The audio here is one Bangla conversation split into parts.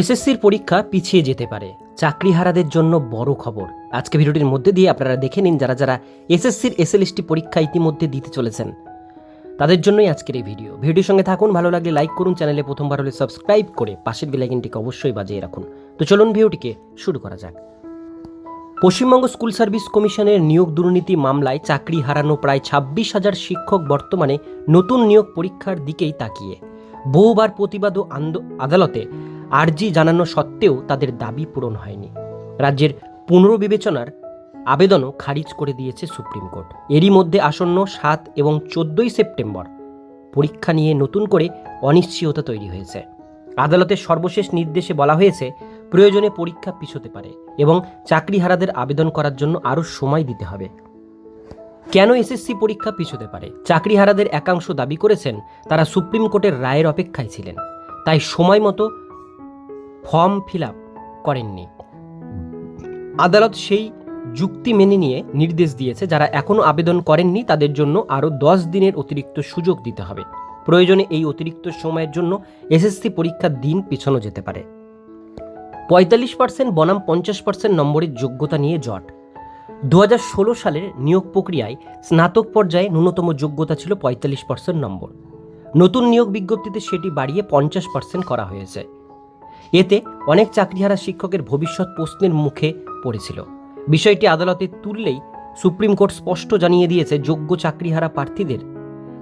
এসএসসির পরীক্ষা পিছিয়ে যেতে পারে। চাকরিহারাদের জন্য বড় খবর। আজকে ভিডিওটির মধ্যে দিয়ে আপনারা দেখে নিন যারা যারা এসএসসির এসএলএসটি পরীক্ষা ইতিমধ্যে দিতে চলেছেন। তাদের জন্যই আজকের এই ভিডিও। ভিডিওর সঙ্গে থাকুন, ভালো লাগলে লাইক করুন, চ্যানেলে প্রথমবার হলে সাবস্ক্রাইব করে পাশের বেলাইকিনটিকে অবশ্যই বাজিয়ে রাখুন। তো চলুন ভিডিওটিকে শুরু করা যাক। পশ্চিমবঙ্গ স্কুল সার্ভিস কমিশনের নিয়োগ দুর্নীতি মামলায় চাকরি হারানো প্রায় ছাব্বিশ হাজার শিক্ষক বর্তমানে নতুন নিয়োগ পরীক্ষার দিকেই তাকিয়ে। বহুবার প্রতিবাদ ও আদালতে আর্জি জানানো সত্ত্বেও তাদের দাবি পূরণ হয়নি। রাজ্যের পুনর্বিবেচনার আবেদনও খারিজ করে দিয়েছে সুপ্রিম কোর্ট। এরই মধ্যে আসন্ন সাত এবং চোদ্দই সেপ্টেম্বর পরীক্ষা নিয়ে নতুন করে অনিশ্চয়তা তৈরি হয়েছে। আদালতের সর্বশেষ নির্দেশে বলা হয়েছে, প্রয়োজনে পরীক্ষা পিছোতে পারে এবং চাকরিহারাদের আবেদন করার জন্য আরও সময় দিতে হবে। কেন এসএসসি পরীক্ষা পিছোতে পারে? চাকরিহারাদের একাংশ দাবি করেছেন, তারা সুপ্রিম কোর্টের রায়ের অপেক্ষায় ছিলেন। তাই সময় মতো ফর্ম ফিল আপ করেননি। আদালত সেই যুক্তি মেনে নিয়ে নির্দেশ দিয়েছে, যারা এখনও আবেদন করেননি, তাদের জন্য আরও দশ দিনের অতিরিক্ত সুযোগ দিতে হবে। প্রয়োজনে এই অতিরিক্ত সময়ের জন্য এসএসসি পরীক্ষার দিন পিছনো যেতে পারে। পঁয়তাল্লিশ পার্সেন্ট বনাম পঞ্চাশ পার্সেন্ট নম্বরের যোগ্যতা নিয়ে জট। দু ষোলো সালের নিয়োগ প্রক্রিয়ায় স্নাতক পর্যায়ে ন্যূনতম যোগ্যতা ছিল পঁয়তাল্লিশ পার্সেন্ট নম্বর। নতুন নিয়োগ বিজ্ঞপ্তিতে সেটি বাড়িয়ে পঞ্চাশ পার্সেন্ট করা হয়েছে। এতে অনেক চাকরিহারা শিক্ষকের ভবিষ্যৎ প্রশ্নের মুখে পড়েছিল। বিষয়টি আদালতে তুললেই সুপ্রিম কোর্ট স্পষ্ট জানিয়ে দিয়েছে, যোগ্য চাকরিহারা প্রার্থীদের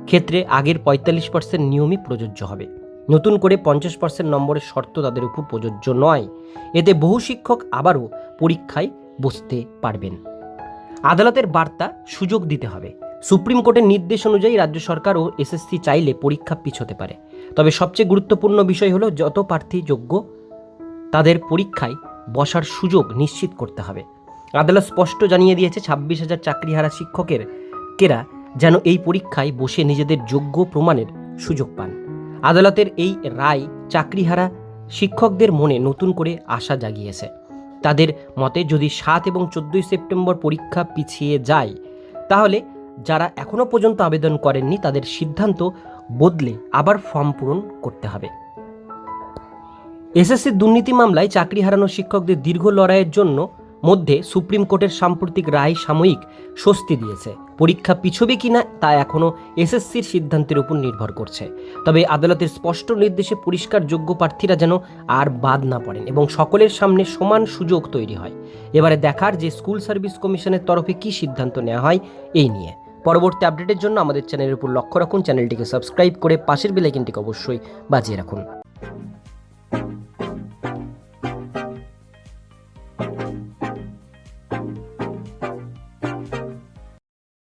ক্ষেত্রে আগের পঁয়তাল্লিশ পার্সেন্ট নিয়মই প্রযোজ্য হবে। নতুন করে পঞ্চাশ পার্সেন্ট নম্বরের শর্ত তাদের উপর প্রযোজ্য নয়। এতে বহু শিক্ষক আবারও পরীক্ষায় বসতে পারবেন। আদালতের বার্তা সুযোগ দিতে হবে। সুপ্রিম কোর্টের নির্দেশ অনুযায়ী রাজ্য সরকার ও এসএসসি চাইলে পরীক্ষা পিছোতে পারে। তবে সবচেয়ে গুরুত্বপূর্ণ বিষয় হলো, যত প্রার্থী যোগ্য তাদের পরীক্ষায় বসার সুযোগ নিশ্চিত করতে হবে। আদালত স্পষ্ট জানিয়ে দিয়েছে, ছাব্বিশ হাজার চাকরিহারা শিক্ষকের কেরা যেন এই পরীক্ষায় বসে নিজেদের যোগ্য প্রমাণের সুযোগ পান। আদালতের এই রায় চাকরিহারা শিক্ষকদের মনে নতুন করে আশা জাগিয়েছে। তাদের মতে, যদি সাত এবং চোদ্দোই সেপ্টেম্বর পরীক্ষা পিছিয়ে যায়, তাহলে যারা এখনও পর্যন্ত আবেদন করেননি, তাদের সিদ্ধান্ত বদলে আবার ফর্ম পূরণ করতে হবে। এসএসসির দুর্নীতি মামলায় চাকরি হারানো শিক্ষকদের দীর্ঘ লড়াইয়ের জন্য মধ্যে সুপ্রিম কোর্টের সাম্প্রতিক রায় সাময়িক স্বস্তি দিয়েছে। পরীক্ষা পিছবে কিনা তা এখনও এসএসসির সিদ্ধান্তের উপর নির্ভর করছে। তবে আদালতের স্পষ্ট নির্দেশে পরিষ্কার যোগ্য প্রার্থীরা যেন আর বাদ না পড়েন এবং সকলের সামনে সমান সুযোগ তৈরি হয়। এবারে দেখার যে স্কুল সার্ভিস কমিশনের তরফে কী সিদ্ধান্ত নেওয়া হয়, এই নিয়ে। পরবর্তী আপডেটের জন্য আমাদের চ্যানেলের উপর লক্ষ্য রাখুন, চ্যানেলটিকে সাবস্ক্রাইব করে পাশের বেলাইকিনটিকে অবশ্যই বাজিয়ে রাখুন।